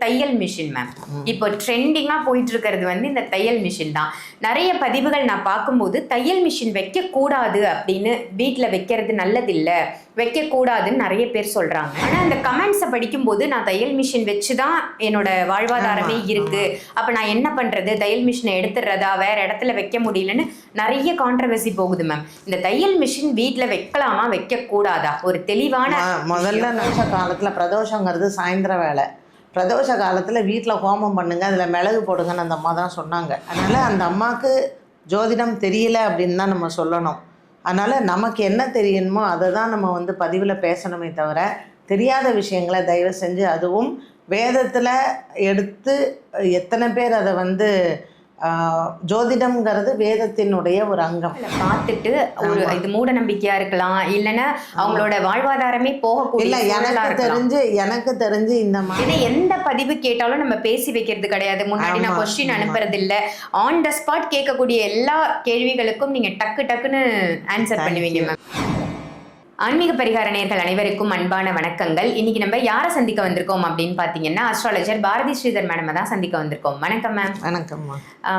தையல் machine ma'am இப்போ ட்ரெண்டிங்கா போயிட்டு இருக்கிறது வந்து இந்த தையல் மிஷின் தான். நிறைய பதிவுகள் நான் பார்க்கும்போது தையல் மிஷின் வைக்க கூடாது அப்படின்னு வீட்ல வைக்கிறது நல்லதில்ல. வைக்க கூடாதுன்னு நிறைய பேர் சொல்றாங்க. ஆனா அந்த கமெண்ட்ஸை படிக்கும்போது நான் தையல் மிஷின் வச்சு தான் என்னோட வாழ்வாதாரமே ஆமா, இருக்கு. அப்ப நான் என்ன பண்றது? தையல் மிஷினை எடுத்துடுறதா? வேற இடத்துல வைக்க முடியலன்னு நிறைய கான்ட்ரவர்சி போகுது மேம் இந்த தையல் மிஷின் வீட்ல வைக்கலாமா? வைக்க கூடாதா ஒரு தெளிவான முதல்ல நினச்ச காலத்தில் பிரதோஷங்கிறது சாயந்தர வேலை. பிரதோஷ காலத்தில் வீட்டில் ஹோமம் பண்ணுங்க அதில் மிளகு போடுங்கன்னு அந்த அம்மா தான் சொன்னாங்க. அதனால் அந்த அம்மாவுக்கு ஜோதிடம் தெரியல அப்படின்னு தான் நம்ம சொல்லணும். அதனால் நமக்கு என்ன தெரியணுமோ அதை தான் நம்ம வந்து பதிவில் பேசணுமே தவிர தெரியாத விஷயங்களை தயவு செஞ்சு அதுவும் வேதத்தில் எடுத்து எத்தனை பேர் அதை வந்து ஜோதிடம்ங்கிறது வேதத்தினுடைய ஒரு அங்கம் பார்த்துட்டு ஒரு இது மூட நம்பிக்கையா இருக்கலாம் இல்லைன்னா அவங்களோட வாழ்வாதாரமே போகக்கூடிய இல்லை எனக்கு. தெரிஞ்சு எனக்கு தெரிஞ்சு இந்த மாதிரி எந்த பதிவு கேட்டாலும் நம்ம பேசி வைக்கிறது கிடையாது முன்னாடி நான் கொஸ்டின். அனுப்புறது இல்ல ஆன் த ஸ்பாட் கேட்கக்கூடிய எல்லா கேள்விகளுக்கும் நீங்க டக்கு டக்குன்னு ஆன்சர் பண்ணுவீங்க. மேம் ஆன்மீக பரிகார நேர்கள் அனைவருக்கும் அன்பான வணக்கங்கள். இன்னைக்கு நம்ம யாரை சந்திக்க வந்திருக்கோம் அப்படின்னு பாத்தீங்கன்னா அஸ்ட்ராலஜர் பாரதி ஸ்ரீதர் மேடம் தான் சந்திக்க வந்திருக்கோம். வணக்கம் மேம் வணக்கம்மா.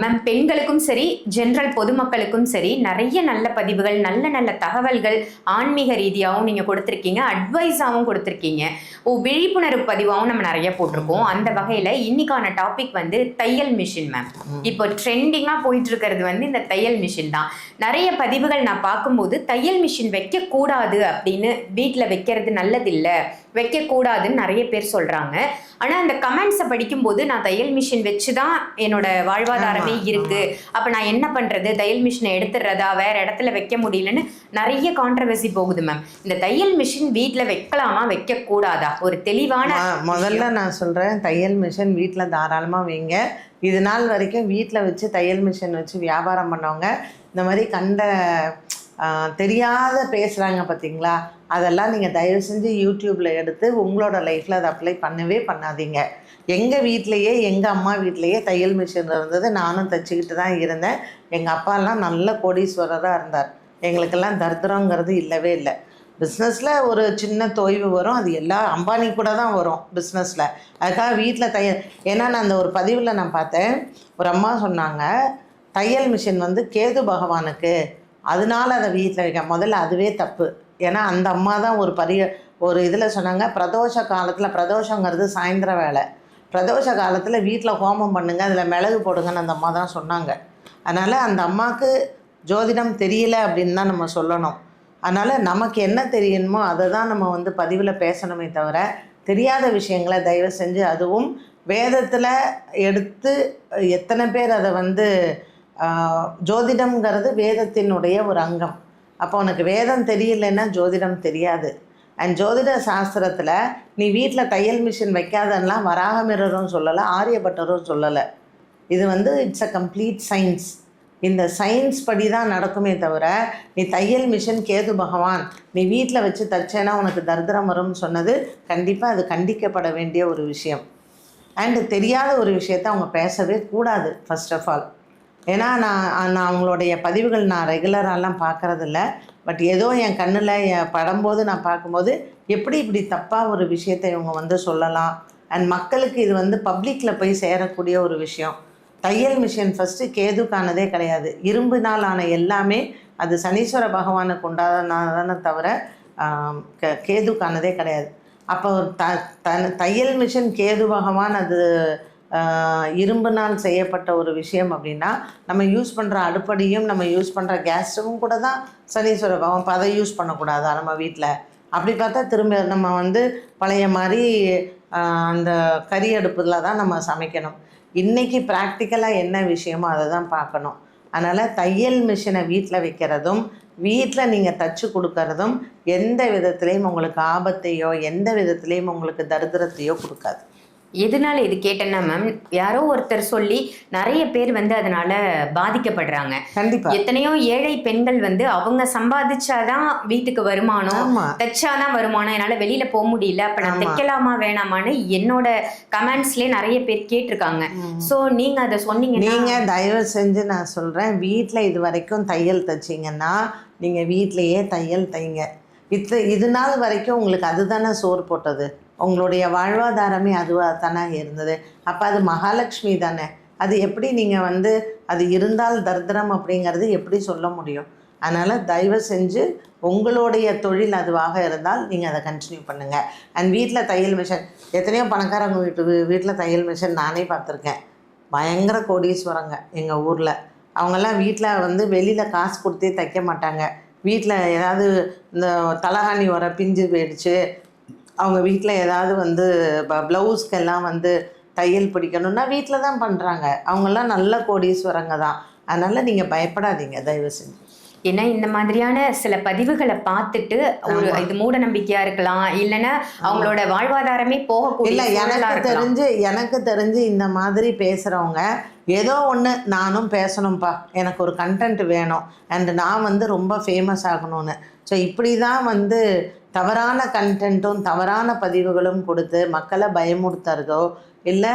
மேம் பெண்களுக்கும் சரி ஜென்ரல் பொதுமக்களுக்கும் சரி நிறைய நல்ல பதிவுகள் நல்ல நல்ல தகவல்கள் ஆன்மீக ரீதியாகவும் நீங்கள் கொடுத்துருக்கீங்க அட்வைஸாகவும் கொடுத்துருக்கீங்க. ஓ விழிப்புணர்வு பதிவாகவும் நம்ம நிறைய போட்டிருக்கோம். அந்த வகையில் இன்னைக்கான டாபிக் வந்து தையல் மிஷின் மேம் இப்போ ட்ரெண்டிங்காக போயிட்டு இருக்கிறது வந்து இந்த தையல் மிஷின் தான். நிறைய பதிவுகள் நான் பார்க்கும்போது தையல் மிஷின் வைக்கக்கூடாது அப்படின்னு வீட்டில் வைக்கிறது நல்லதில்ல. வைக்கக்கூடாதுன்னு நிறைய பேர் சொல்கிறாங்க ஆனால் அந்த கமெண்ட்ஸை படிக்கும்போது நான் தையல் மிஷின் வச்சு தான் என்னோட வாழ்வாதாரமே ஆமா, இருக்கு. அப்போ நான் என்ன பண்ணுறது தையல் மிஷினை எடுத்துடுறதா? வேற இடத்துல வைக்க முடியலன்னு நிறைய கான்ட்ரவர்சி போகுது மேம் இந்த தையல் மிஷின் வீட்டில் வைக்கலாமா? வைக்கக்கூடாதா? ஒரு தெளிவான முதல்ல நான் சொல்கிறேன் தையல் மிஷின் வீட்டில் தாராளமாக வைங்க. இது நாள் வரைக்கும் வீட்டில் வச்சு தையல் மிஷின் வச்சு வியாபாரம் பண்ணவங்க இந்த மாதிரி கண்ட தெரியாத பேசுகிறாங்க பார்த்தீங்களா அதெல்லாம் நீங்கள் தயவு செஞ்சு யூடியூப்பில் எடுத்து உங்களோட லைஃப்பில் அதை அப்ளை பண்ணவே பண்ணாதீங்க. எங்கள் வீட்லேயே எங்கள் அம்மா வீட்லேயே தையல் மிஷின் இருந்தது. நானும் தைச்சிக்கிட்டு தான் இருந்தேன். எங்கள் அப்பாலாம் நல்ல கோடீஸ்வரராக இருந்தார். எங்களுக்கெல்லாம் தரித்திரங்கிறது இல்லவே இல்லை. பிஸ்னஸில் ஒரு சின்ன தொய்வு வரும். அது எல்லா அம்பானி கூட தான் வரும் பிஸ்னஸில் அதுக்காக வீட்டில் தையல் ஏன்னா நான் அந்த ஒரு பதிவில் நான் பார்த்தேன். ஒரு அம்மா சொன்னாங்க தையல் மிஷின் வந்து கேது பகவானுக்கு அதனால அதை வீட்டில் வைக்க முதல்ல அதுவே தப்பு. ஏன்னா அந்த அம்மா தான் ஒரு பரிய ஒரு இதில் சொன்னாங்க பிரதோஷ காலத்தில் பிரதோஷங்கிறது சாயந்தர வேலை பிரதோஷ காலத்தில் வீட்டில் ஹோமம் பண்ணுங்கள் அதில் மிளகு போடுங்கன்னு அந்த அம்மா தான் சொன்னாங்க. அதனால் அந்த அம்மாவுக்கு ஜோதிடம் தெரியல அப்படின்னு தான் நம்ம சொல்லணும். அதனால் நமக்கு என்ன தெரியணுமோ அதை தான் நம்ம வந்து பதிவில் பேசணுமே தவிர தெரியாத விஷயங்களை தயவு செஞ்சு அதுவும் வேதத்தில் எடுத்து எத்தனை பேர் அதை வந்து ஜோதிடம்ங்கிறது வேதத்தினுடைய ஒரு அங்கம். அப்போ உனக்கு வேதம் தெரியலன்னா ஜோதிடம் தெரியாது. அண்ட் ஜோதிட சாஸ்திரத்தில் நீ வீட்டில் தையல் மிஷின் வைக்காதன்னா வராகமிரரும் சொல்லலை ஆரியபட்டரும் சொல்லலை. இது வந்து இட்ஸ் அ கம்ப்ளீட் சயின்ஸ் இந்த சயின்ஸ் படி தான் நடக்குமே தவிர நீ தையல் மிஷின் கேது பகவான் நீ வீட்டில் வச்சு தச்சேன்னா உனக்கு தரித்திரம் வரும்னு சொன்னது கண்டிப்பாக அது கண்டிக்கப்பட வேண்டிய ஒரு விஷயம். அண்டு தெரியாத ஒரு விஷயத்த அவங்க பேசவே கூடாது ஃபர்ஸ்ட் ஆஃப் ஆல் ஏன்னா நான் நான் அவங்களுடைய பதிவுகள் நான் ரெகுலராலாம் பார்க்கறதில்ல. பட் ஏதோ என் கண்ணில் என் படும்போது நான் பார்க்கும்போது எப்படி இப்படி தப்பாக ஒரு விஷயத்தை இவங்க வந்து சொல்லலாம்? அண்ட் மக்களுக்கு இது வந்து பப்ளிக்கில் போய் சேரக்கூடிய ஒரு விஷயம். தையல் மிஷின் ஃபஸ்ட்டு கேதுக்கானதே கிடையாது. இரும்பினால் ஆன எல்லாமே அது சனீஸ்வர பகவானுக்கு உண்டானதானே தவிர க- கேதுக்கானதே கிடையாது. அப்போ த த தையல் மிஷின் கேது பகவான் அது இரும்புனால் செய்யப்பட்ட ஒரு விஷயம் அப்படின்னா நம்ம யூஸ் பண்ணுற அடுப்படியும் நம்ம யூஸ் பண்ணுற கேஸ் ஸ்டவும் கூட தான் சனீஸ்வர பகவான் இப்போ அதை யூஸ் பண்ணக்கூடாதா நம்ம வீட்டில் அப்படி பார்த்தா திரும்ப நம்ம வந்து பழைய மாதிரி அந்த கறி அடுப்பில் தான் நம்ம சமைக்கணும். இன்றைக்கி ப்ராக்டிக்கலாக என்ன விஷயமோ அதை தான் பார்க்கணும். அதனால் தையல் மிஷினை வீட்டில் வைக்கிறதும் வீட்டில் நீங்கள் தச்சு கொடுக்கறதும் எந்த விதத்துலேயும் உங்களுக்கு ஆபத்தையோ எந்த விதத்துலேயும் உங்களுக்கு தரித்திரத்தையோ கொடுக்காது. எதனால இது கேட்டேன்னா மேம் யாரோ ஒருத்தர் சொல்லி நிறைய பேர் வந்து அதனால பாதிக்கப்படுறாங்க. எத்தனையோ ஏழை பெண்கள் வந்து அவங்க சம்பாதிச்சாதான் வீட்டுக்கு வருமானம் தைச்சாதான் வருமானம் என்னால வெளியில போக முடியல அப்ப நான். தைக்கலாமா வேணாமான்னு என்னோட கமெண்ட்ஸ்லயே நிறைய பேர் கேட்டிருக்காங்க. சோ நீங்க அதை சொன்னீங்கன்னா நீங்கள் தயவு செஞ்சு நான் சொல்கிறேன் வீட்டில் இது வரைக்கும் தையல் தைச்சிங்கன்னா நீங்கள் வீட்டிலையே தையல் தைங்க. இத்த இது நாள் வரைக்கும் உங்களுக்கு அதுதானே சோறு போட்டது? உங்களுடைய வாழ்வாதாரமே அதுவாக தானே இருந்தது. அப்போ அது மகாலட்சுமி தானே. அது எப்படி நீங்கள் வந்து அது இருந்தால் தரித்திரம் அப்படிங்கிறது எப்படி சொல்ல முடியும்? அதனால் தயவு செஞ்சு உங்களுடைய தொழில் அதுவாக இருந்தால் நீங்கள் அதை கண்டினியூ பண்ணுங்கள் அண்ட் வீட்டில் தையல் மிஷின் எத்தனையோ பணக்காரங்க வீட்டு வீட்டில் தையல் மிஷின் நானே பார்த்துருக்கேன். பயங்கர கோடீஸ்வரங்க எங்கள் ஊரில். அவங்கெல்லாம் வீட்டில் வந்து வெளியில் காசு கொடுத்தே தைக்க மாட்டாங்க. வீட்டில் ஏதாவது இந்த தலகாணி வர பிஞ்சு போயிடுச்சு. அவங்க வீட்டில் ஏதாவது வந்து ப்ளவுஸ்க்கெல்லாம் வந்து தையல் பிடிக்கணும்னா வீட்டில் தான் பண்ணுறாங்க அவங்கெல்லாம் நல்ல கோடீஸ்வரங்க தான். அதனால் நீங்கள் பயப்படாதீங்க தயவு செஞ்சு. ஏன்னா இந்த மாதிரியான சில பதிவுகளை பார்த்துட்டு ஒரு. இது மூட நம்பிக்கையா இருக்கலாம். இல்லைன்னா அவங்களோட வாழ்வாதாரமே போகக்கூடிய இல்லை எனக்கு. தெரிஞ்சு எனக்கு தெரிஞ்சு இந்த மாதிரி பேசுகிறவங்க ஏதோ ஒன்று நானும் பேசணும்ப்பா எனக்கு ஒரு கண்டென்ட் வேணும். அண்ட் நான் வந்து ரொம்ப ஃபேமஸ் ஆகணும்னு. ஸோ இப்படி தான் வந்து தவறான கண்டென்ட்டும் தவறான பதிவுகளும் கொடுத்து மக்களை பயமுறுத்துறதோ இல்லை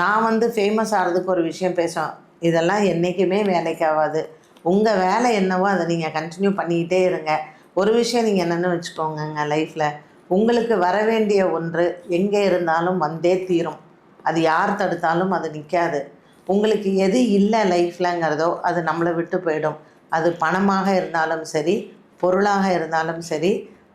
நான் வந்து ஃபேமஸ் ஆகிறதுக்கு ஒரு விஷயம் பேசுவேன் இதெல்லாம் என்றைக்குமே வேலைக்கு ஆகாது உங்கள் வேலை என்னவோ அதை நீங்கள் கண்டினியூ பண்ணிக்கிட்டே இருங்க. ஒரு விஷயம் நீங்கள் என்னென்னு வச்சுக்கோங்கங்க லைஃப்பில் உங்களுக்கு வர வேண்டிய ஒன்று எங்கே இருந்தாலும் வந்தே தீரும். அது யார் தடுத்தாலும் அது நிற்காது உங்களுக்கு எது இல்லை லைஃப்லங்கிறதோ அது நம்மளை விட்டு போயிடும். அது பணமாக இருந்தாலும் சரி பொருளாக இருந்தாலும் சரி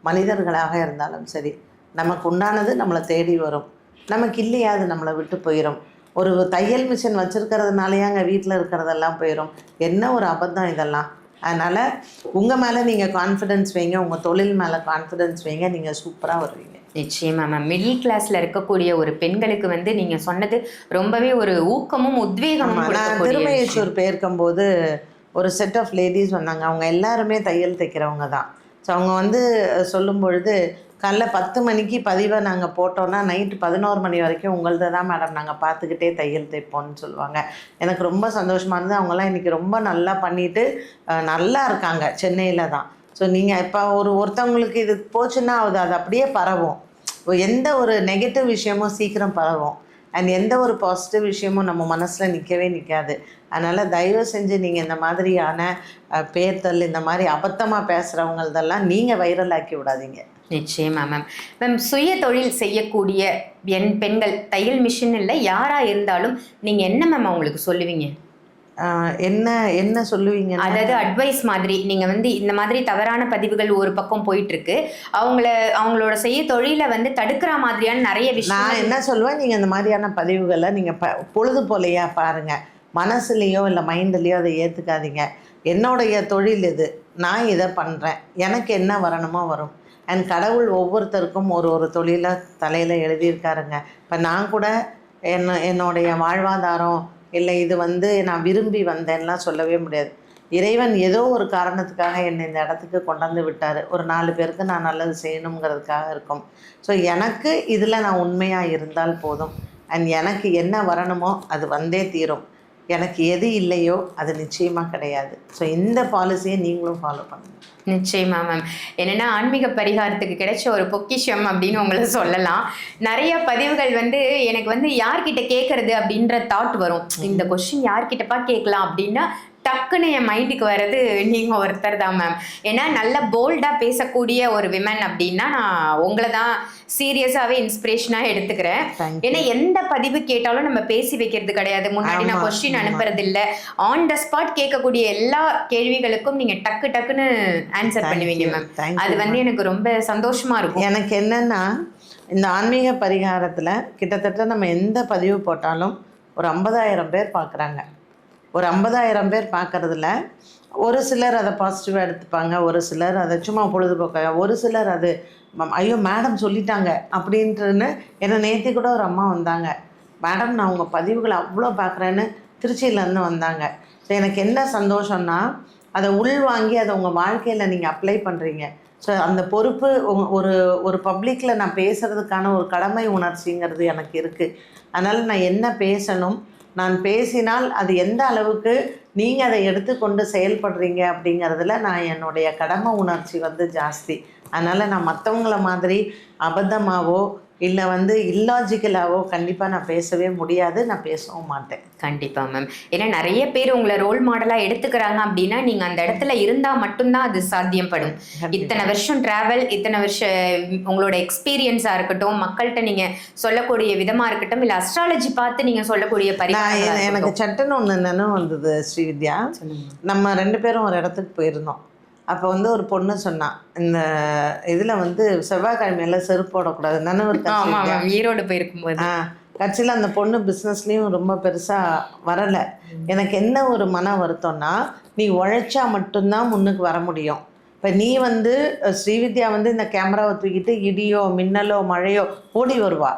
மனிதர்களாக இருந்தாலும் சரி நமக்கு உண்டானது நம்மளை தேடி வரும். நமக்கு இல்லையா அது நம்மளை விட்டு போயிடும் ஒரு தையல் மிஷின் வச்சுருக்கிறதுனாலயாங்க வீட்டில் இருக்கிறதெல்லாம் போயிடும் என்ன ஒரு அபத்தம் இதெல்லாம். அதனால் உங்கள் மேலே நீங்கள் கான்ஃபிடென்ஸ் வைங்க உங்கள் தொழில் மேலே கான்ஃபிடென்ஸ் வைங்க நீங்கள் சூப்பராக வருவீங்க. நிச்சயமா மேம் மிடில் கிளாஸ்ல இருக்கக்கூடிய ஒரு பெண்களுக்கு வந்து நீங்க சொன்னது ரொம்பவே ஒரு ஊக்கமும் உத்வேகமும் நான். திருமயச்சூர் போயிருக்கும்போது ஒரு செட் ஆஃப் லேடிஸ் வந்தாங்க. அவங்க எல்லாருமே தையல் தைக்கிறவங்க தான். ஸோ அவங்க வந்து சொல்லும் பொழுது காலைல பத்து மணிக்கு பதிவை நாங்கள் போட்டோன்னா நைட்டு பதினோரு மணி வரைக்கும் உங்களது தான் மேடம் நாங்கள் பார்த்துக்கிட்டே தையல் தைப்போம்னு சொல்லுவாங்க. எனக்கு ரொம்ப சந்தோஷமாக இருந்தது. அவங்கெல்லாம் இன்றைக்கி ரொம்ப நல்லா பண்ணிட்டு அஹ், நல்லா இருக்காங்க. சென்னையில் தான். ஸோ நீங்கள் இப்போ ஒரு ஒருத்தவங்களுக்கு இது போச்சுன்னா அது அது அப்படியே பரவும். எந்த ஒரு நெகட்டிவ் விஷயமும் சீக்கிரம் பரவும். அண்ட் எந்த ஒரு பாசிட்டிவ் விஷயமும் நம்ம மனசில் நிற்கவே நிற்காது அதனால் தயவு செஞ்சு நீங்கள் இந்த மாதிரியான பேர்தல் பேர்த்தல் இந்த மாதிரி அபத்தமாக பேசுகிறவங்களதெல்லாம் நீங்கள் வைரல் ஆக்கி விடாதீங்க. நிச்சயமா மேம் மேம் சுய தொழில் செய்யக்கூடிய என் பெண்கள் தையல் மிஷின் இல்லை யாராக இருந்தாலும் நீங்கள் என்ன மேம் அவங்களுக்கு சொல்லுவீங்க? என்ன என்ன சொல்லுவீங்க? அதாவது அட்வைஸ் மாதிரி. நீங்க வந்து இந்த மாதிரி தவறான பதிவுகள் ஒரு பக்கம் போயிட்டு இருக்கு அவங்கள அவங்களோட செய்ய தொழிலை வந்து தடுக்கிற மாதிரியான நிறைய நான் விஷயம் என்ன சொல்லுவேன்? நீங்கள் இந்த மாதிரியான பதிவுகளை நீங்கள் ப பொழுது போலையா பாருங்கள் மனசுலேயோ இல்லை மைண்ட்லேயோ அதை ஏற்றுக்காதீங்க என்னுடைய தொழில் இது. நான் இதை பண்ணுறேன் எனக்கு என்ன வரணுமோ வரும். அண்ட் கடவுள் ஒவ்வொருத்தருக்கும் ஒரு ஒரு தொழிலை தலையில் எழுதியிருக்காருங்க. இப்போ நான் கூட என்ன என்னுடைய வாழ்வாதாரம் இல்லை இது வந்து நான் விரும்பி வந்தேன்லாம் சொல்லவே முடியாது. இறைவன் ஏதோ ஒரு காரணத்துக்காக என்னை இந்த இடத்துக்கு கொண்டாந்து விட்டார். ஒரு நாலு பேருக்கு நான் நல்லது செய்யணுங்கிறதுக்காக இருக்கும். ஸோ எனக்கு இதில் நான் உண்மையாக இருந்தால் போதும். அண்ட் எனக்கு என்ன வரணுமோ அது வந்தே தீரும். எனக்கு எது இல்லையோ அது நிச்சயமாக கிடையாது. ஸோ இந்த பாலிசியை நீங்களும் ஃபாலோ பண்ணுங்கள் நிச்சயமா மேம் என்னன்னா ஆன்மீக பரிகாரத்துக்கு கிடைச்ச ஒரு பொக்கிஷம் அப்படின்னு உங்களை சொல்லலாம். நிறைய பதிவுகள் வந்து எனக்கு வந்து யார்கிட்ட கேட்கறது அப்படின்ற தாட் வரும். இந்த கொஸ்டின் யார்கிட்டப்பா கேட்கலாம் அப்படின்னா டக்குன்னு என் மைண்டுக்கு வர்றது நீங்கள் ஒருத்தர் தான் மேம் ஏன்னா நல்ல போல்டாக பேசக்கூடிய ஒரு விமன் அப்படின்னா நான் உங்களை தான் சீரியஸாகவே இன்ஸ்பிரேஷனாக எடுத்துக்கிறேன். ஏன்னா எந்த பதிவு கேட்டாலும் நம்ம பேசி வைக்கிறது கிடையாது முன்னாடி நான் கொஸ்டின். அனுப்புறது இல்ல ஆன் த ஸ்பாட் கேட்கக்கூடிய எல்லா கேள்விகளுக்கும் நீங்க டக்கு டக்குன்னு ஆன்சர் பண்ணுவீங்க. மேம் அது வந்து. எனக்கு ரொம்ப சந்தோஷமா இருக்கும் எனக்கு என்னென்னா இந்த ஆன்மீக பரிகாரத்தில் கிட்டத்தட்ட நம்ம எந்த பதிவு போட்டாலும் ஒரு ஐம்பதாயிரம் பேர் பார்க்குறாங்க ஒரு ஐம்பதாயிரம் பேர் பார்க்குறதுல ஒரு சிலர் அதை பாசிட்டிவாக எடுத்துப்பாங்க ஒரு சிலர் அதை சும்மா பொழுதுபோக்க ஒரு சிலர் அது ஐயோ மேடம் சொல்லிட்டாங்க அப்படின்ட்டுன்னு என்னை நேற்று கூட ஒரு அம்மா வந்தாங்க. மேடம் நான் உங்கள் பதிவுகளை அவ்வளோ பார்க்குறேன்னு திருச்சியிலேருந்து வந்தாங்க. ஸோ எனக்கு என்ன சந்தோஷம்னா அதை உள்வாங்கி அதை உங்கள் வாழ்க்கையில் நீங்கள் அப்ளை பண்ணுறீங்க ஸோ அந்த பொறுப்பு ஒரு ஒரு பப்ளிக்கில் நான் பேசுகிறதுக்கான ஒரு கடமை உணர்ச்சிங்கிறது எனக்கு இருக்குது அதனால் நான் என்ன பேசணும் நான் பேசினால் அது எந்த அளவுக்கு நீங்கள் அதை எடுத்துக்கொண்டு செயல்படுறீங்க அப்படிங்கிறதுல நான் என்னுடைய கடமை உணர்ச்சி வந்து ஜாஸ்தி. அதனால் நான் மற்றவங்கள மாதிரி அபத்தமாகவோ இல்லை வந்து இல்லாஜிக்கலாவோ கண்டிப்பாக நான் பேசவே முடியாது நான் பேசவும் மாட்டேன். கண்டிப்பா மேம் ஏன்னா நிறைய பேர் உங்களை ரோல் மாடலா எடுத்துக்கிறாங்க அப்படின்னா நீங்க அந்த இடத்துல இருந்தா மட்டும்தான் அது சாத்தியப்படும். இத்தனை வருஷம் டிராவல் இத்தனை வருஷம் உங்களோட எக்ஸ்பீரியன்ஸா இருக்கட்டும் மக்கள்கிட்ட நீங்க சொல்லக்கூடிய விதமா இருக்கட்டும் இல்ல அஸ்ட்ராலஜி பார்த்து நீங்க சொல்லக்கூடிய எ- எனக்கு. சட்டுன்னு ஒன்று நினைவு வந்தது ஸ்ரீவித்யா. நம்ம ரெண்டு பேரும் ஒரு இடத்துக்கு போயிருந்தோம். அப்போ வந்து ஒரு பொண்ணு சொன்னான் இந்த இதில் வந்து செவ்வாய்க்கிழமையில செருப்பு போடக்கூடாது. நினைவு ஈரோடு போயிருக்கும்போது. கட்சியில் அந்த பொண்ணு பிஸ்னஸ்லேயும் ரொம்ப பெருசாக வரலை. எனக்கு என்ன ஒரு மன வருத்தம்னா நீ உழைச்சா மட்டும்தான் முன்னுக்கு வர முடியும். இப்போ நீ வந்து ஸ்ரீவித்யா வந்து இந்த கேமராவை தூக்கிட்டு இடியோ மின்னலோ மழையோ ஓடி வருவா.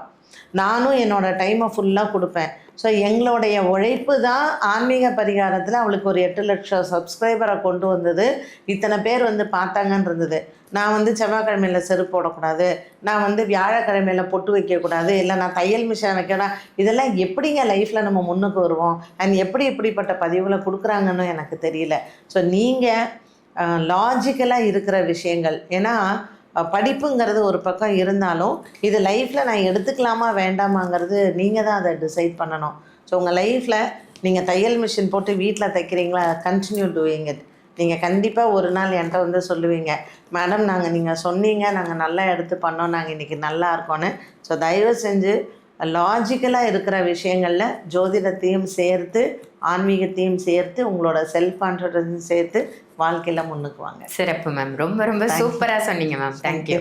நானும் என்னோட டைமை ஃபுல்லாக கொடுப்பேன். ஸோ எங்களுடைய உழைப்பு தான் ஆன்மீக பரிகாரத்தில் அவளுக்கு ஒரு எட்டு லட்சம் சப்ஸ்கிரைபரை கொண்டு வந்தது. இத்தனை பேர் வந்து பார்த்தாங்கன்னு இருந்தது. நான் வந்து செவ்வாய்க்கிழமையில் செருப்பு போடக்கூடாது. நான் வந்து வியாழக்கிழமையில் பொட்டு வைக்கக்கூடாது. இல்லை நான் தையல் மிஷின் வைக்கணும் இதெல்லாம் எப்படிங்க லைஃப்பில் நம்ம முன்னுக்கு வருவோம்? அண்ட் எப்படி இப்படிப்பட்ட பதிவுகளை கொடுக்குறாங்கன்னு எனக்கு தெரியல. ஸோ நீங்கள் லாஜிக்கலாக இருக்கிற விஷயங்கள். ஏன்னா படிப்புங்கிறது ஒரு பக்கம் இருந்தாலும் இது லைஃப்பில் நான் எடுத்துக்கலாமா வேண்டாமாங்கிறது நீங்கள் தான் அதை டிசைட் பண்ணணும். ஸோ உங்கள் லைஃப்பில் நீங்கள் தையல் மிஷின் போட்டு வீட்டில் தைக்கிறீங்களா? கண்டினியூ டூயிங் இட் நீங்கள் கண்டிப்பாக ஒரு நாள் என்கிட்ட வந்து சொல்லுவீங்க மேடம் நாங்கள் நீங்கள் சொன்னீங்க நாங்கள் நல்லா எடுத்து பண்ணோம் நாங்கள் இன்றைக்கி நல்லா இருக்கோன்னு ஸோ தயவு செஞ்சு லாஜிக்கலாக இருக்கிற விஷயங்களில் ஜோதிடத்தையும் சேர்த்து ஆன்மீகத்தையும் சேர்த்து உங்களோட செல்ஃப் கான்ஃபிடன்ஸும் சேர்த்து வாழ்க்கையில் முன்னுக்கு வாங்க. சிறப்பு மேம் ரொம்ப ரொம்ப சூப்பரா சொன்னீங்க மேம் தேங்க்யூ